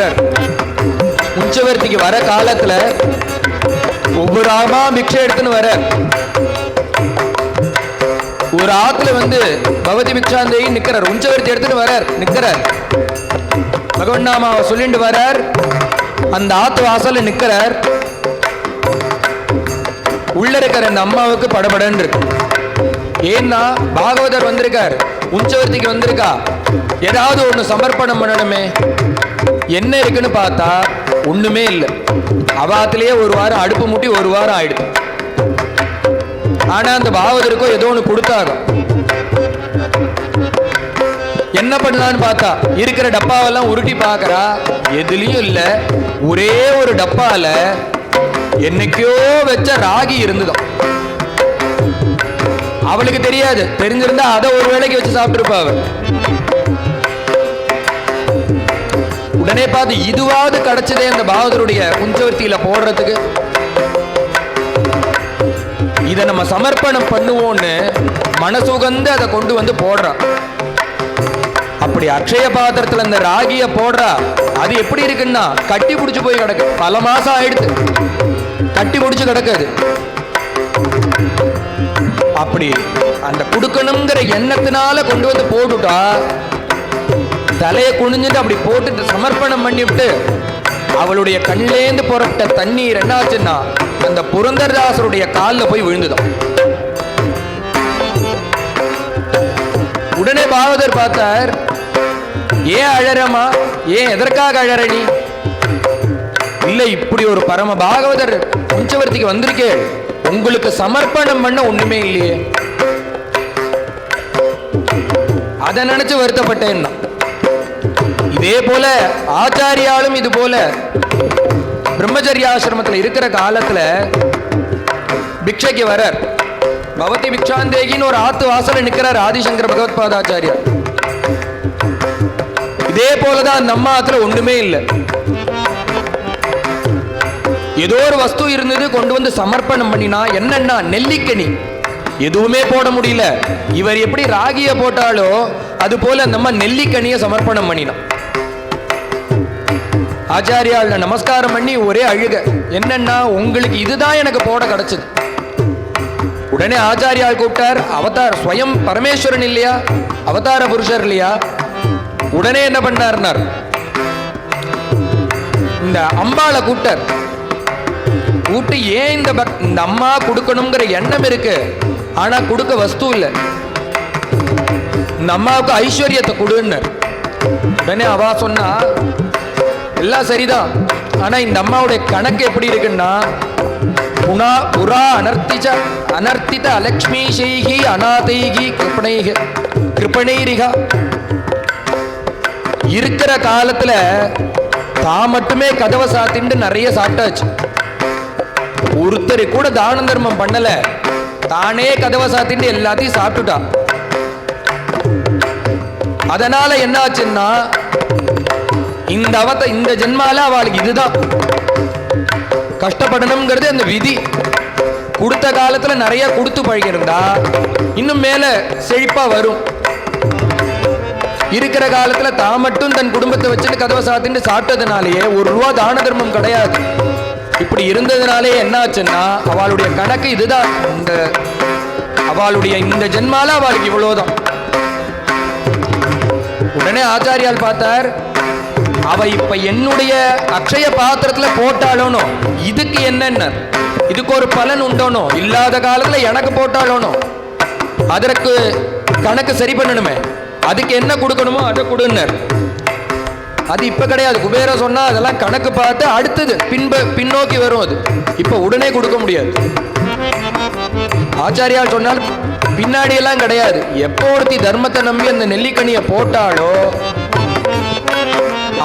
வீரர் உச்சவர்த்திக்கு வர காலத்துல ஒவ்வொரு ஆமா பிக்ஷை எடுத்துன்னு வர. ஒரு ஆத்துல வந்து பகவதி பிக்ஷாந்தை நிக்கிறார். உஞ்சவர்த்தி எடுத்துட்டு வரார் நிக்கிறார். பகவன்னாமாவை சொல்லிட்டு வரார். அந்த ஆத்து வாசல்ல நிக்கிறார். உள்ள இருக்கிற அந்த அம்மாவுக்கு படபடன்னு இருக்கு ஏன்னா பாகவதர் வந்திருக்கார். உஞ்சவர்த்திக்கு வந்திருக்கா. ஏதாவது ஒன்று சமர்ப்பணம் பண்ணணுமே. என்ன இருக்குன்னு பார்த்தா ஒண்ணுமே இல்லை. அவாத்திலேயே ஒரு வாரம் அடுப்பு முட்டி ஒரு வாரம் ஆயிடுது. ஆனா அந்த பாவதற்கோ ஏதோ ஒன்று கொடுத்தாங்க என்ன பண்ணலாம்னு பார்த்தா இருக்கிற டப்பாவெல்லாம் உருட்டி பார்க்கறா எதுலயும் இல்ல. ஒரே ஒரு டப்பால என்னைக்கோ வச்ச ராகி இருந்ததும். அவளுக்கு தெரியாது. தெரிஞ்சிருந்தா அதை ஒரு வேலைக்கு வச்சு சாப்பிட்டுருப்பா அவள் உடனே பார்த்து இதுவாவது கிடைச்சதே அந்த பாகதருடைய குஞ்சவர்த்தியில போடுறதுக்கு. இதை நம்ம சமர்ப்பணம் பண்ணுவோம்னு மனசுகந்து அதை கொண்டு வந்து போடுறான் அப்படி அக்ஷய பாத்திரத்துல இந்த ராகிய போடுறா. அது எப்படி இருக்குன்னா கட்டி பிடிச்சு போய் கிடக்கு. பல மாசம் ஆயிடுது. கட்டி பிடிச்சு கிடக்குது அப்படி அந்த கொடுக்கணுங்கிற எண்ணத்தினால கொண்டு வந்து போட்டுட்டா தலையை குனிஞ்சிட்டு அப்படி போட்டுட்டு சமர்ப்பணம் பண்ணிவிட்டு அவளுடைய கண்ணிலேந்து புறப்பட்ட தண்ணீர் என்னாச்சுன்னா அந்த புரந்தர்தாசருடைய காலில் போய் விழுந்துதான் உடனே பாகவதர் பார்த்தார் ஏன் அழறமா ஏன் எதற்காக அழற நீ? இல்ல இப்படி ஒரு பரம பாகவதர் பஞ்சவர்த்திக்கு வந்திருக்கே. உங்களுக்கு சமர்ப்பணம் பண்ண ஒண்ணுமே இல்லையே. அதை நினைச்சு வருத்தப்பட்டேன் நான். இதே போல ஆச்சாரியாலும் இது போல பிரம்மச்சரியாசிரமத்தில் இருக்கிற காலத்துல பிக்ஷைக்கு வரார் பவதி பிக்ஷாந்தேகின்னு ஒரு ஆத்து வாசல நிக்கிறார் ஆதிசங்கர பகவத்பாதாச்சாரியார் இதே போலதான் நம்ம ஆத்துல ஒண்ணுமே இல்லை. ஏதோ ஒரு வஸ்து இருந்தது கொண்டு வந்து சமர்ப்பணம் பண்ணினா என்னன்னா நெல்லிக்கனி. எதுவுமே போட முடியல. இவர் எப்படி ராகிய போட்டாலோ அது போல நம்ம நெல்லிக்கனியை சமர்ப்பணம் பண்ணினான் ஆச்சாரியால நமஸ்காரம் பண்ணி ஒரே அழுக. என்னன்னா உங்களுக்கு இதுதான் எனக்கு போட கிடைச்சது. உடனே ஆச்சாரியால் கூப்பிட்டார் அவதார் ஸ்வயம் பரமேஸ்வரன் இல்லையா? அவதார புருஷர் இல்லையா? உடனே என்ன பண்ணார்னார்? இந்த அம்பாளை கூப்பிட்டார். கூப்பிட்டு ஏன் இந்த பக் இந்த அம்மா கொடுக்கணுங்கிற எண்ணம் இருக்கு. ஆனா கொடுக்க வஸ்து இல்லை. இந்த அம்மாவுக்கு ஐஸ்வர்யத்தை கொடுன்னார். உடனே அவா சொன்னா எல்லாம் சரிதான். ஆனா இந்த அம்மாவுடைய கணக்கு எப்படி இருக்குன்னா புனா புறா அனர்த்திச்ச அனர்த்தித அலக்ஷ்மீஷைகி அநாதைகி கிருப்பணைக கிருப்பணைரிகா. இருக்கிற காலத்துல தான் மட்டுமே கதவை சாத்திட்டு நிறைய சாப்பிட்டாச்சு. ஒருத்தர் கூட தான தர்மம் பண்ணல. தானே கதவை சாத்திட்டு எல்லாத்தையும் சாப்பிட்டுட்டா. அதனால என்ன ஆச்சுன்னா இந்த அவத்த இந்த ஜென்மால அவளுக்கு இதுதான். கஷ்டப்படணுங்கிறது அந்த விதி. கொடுத்த காலத்துல நிறைய கொடுத்து பழகிருந்தா இன்னும் மேல செழிப்பா வரும். இருக்கிற காலத்துல தான் மட்டும் தன் குடும்பத்தை வச்சுட்டு கதவை சாத்திட்டு சாப்பிட்டதுனாலேயே ஒரு ரூபா தான தர்மம் கிடையாது. இப்படி இருந்ததுனாலே என்ன ஆச்சுன்னா அவளுடைய கணக்கு இதுதான். இந்த அவளுடைய இந்த ஜென்மால அவளுக்கு இவ்வளவுதான். உடனே ஆச்சாரியால் பார்த்தார் அவ இப்ப என்னுடைய அக்ஷய பாத்திரத்துல போட்டாலும் இதுக்கு என்னென்ன? இதுக்கு ஒரு பலன் உண்டோனோ? இல்லாத காலத்துல எனக்கு போட்டாலும் அதற்கு கணக்கு சரி பண்ணணுமே. அதுக்கு என்ன கொடுக்கணுமோ அதை கொடுன்னார். அது இப்ப கிடையாது. குபேர சொன்னா அதெல்லாம் கணக்கு பார்த்து அடுத்தது பின்ப பின்னோக்கி வரும் அது. இப்ப உடனே கொடுக்க முடியாது. ஆச்சாரியா சொன்னால் பின்னாடி எல்லாம் கிடையாது. எப்போ ஒருத்தி தர்மத்தை நம்பி அந்த நெல்லிக்கனியை போட்டாலோ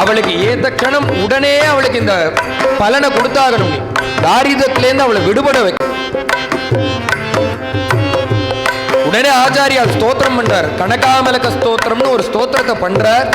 அவளுக்கு ஏத்த கணம் உடனே அவளுக்கு இந்த பலனை கொடுத்தாகணும். தாரிதத்திலேருந்து அவளை விடுபட வைக்க. உடனே ஆச்சாரியா ஸ்தோத்திரம் பண்றார். கனகாமலக ஸ்தோத்திரம்னு ஒரு ஸ்தோத்திரத்தை பண்றார்.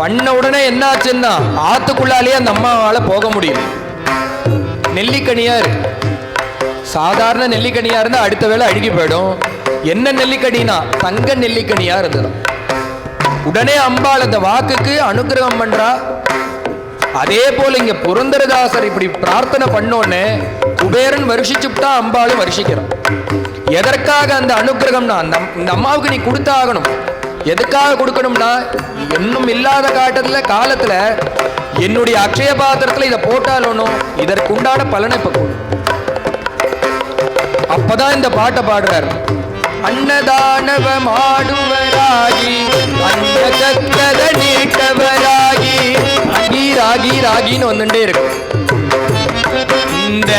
பண்ண உடனே என்ன ஆச்சுன்னா ஆத்துக்குள்ளாலேயே அந்த அம்மாவால போக முடியும். நெல்லிக்கனியா இருக்கு சாதாரண நெல்லிக்கனியா இருந்தா அடுத்த வேளை அழுகி போயிடும். என்ன நெல்லிக்கனினா தங்க நெல்லிக்கனியா இருந்தது உடனே அம்பாள் அந்த வாக்குக்கு அனுக்கிரகம் பண்றா. அதே போல இங்க புரந்தரதாசர் இப்படி பிரார்த்தனை பண்ணோன்னு குபேரன் வருஷிச்சுட்டா அம்பாளும் வருஷிக்கிறான். எதற்காக அந்த அனுக்கிரகம்னா அந்த இந்த அம்மாவுக்கு நீ கொடுத்தாகணும். எதுக்காக கொடுக்கணும்னா இன்னும் இல்லாத காட்டத்துல காலத்துல என்னுடைய அக்ஷய பாத்திரத்துல இதை போட்டாலும் இதற்குண்டான பலனை இப்போ அப்பதான் இந்த பாட்டை பாடுறாரு. அன்னதானவ மாடுவராகி அன்ன கத்தத நீட்டவராகி. ராகி ராகி ராகின்னு வந்துட்டே இருக்கு. இந்த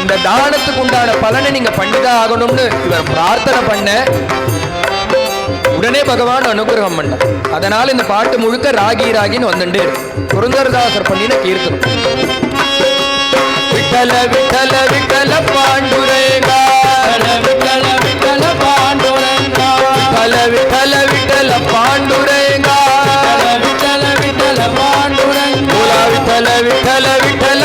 இந்த தானத்துக்கு உண்டான பலனை நீங்க பண்ணிதான் ஆகணும்னு இவர் பிரார்த்தனை பண்ண உடனே பகவான் அனுகிரகம் பண்ண. அதனால இந்த பாட்டு முழுக்க ராகி ராகின்னு வந்துட்டே இருக்கு. புரந்தரதாசர் பண்ணின கீர்த்தனம். விட்டல விட்டல விட்டல பாண்டுரேகா. விட்டல விட்டல விட்டல பாண்டுரேகா விட்டல விட்டல போலா விட்டல விட்டல விட்டல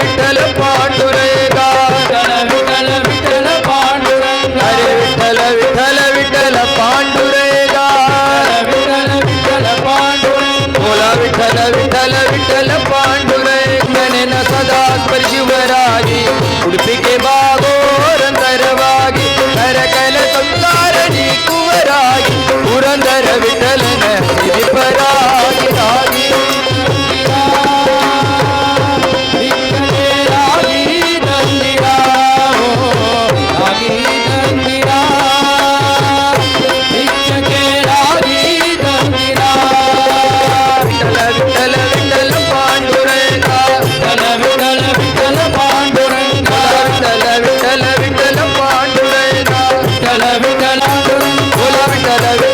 விட்டலப்பா ಕರವೇ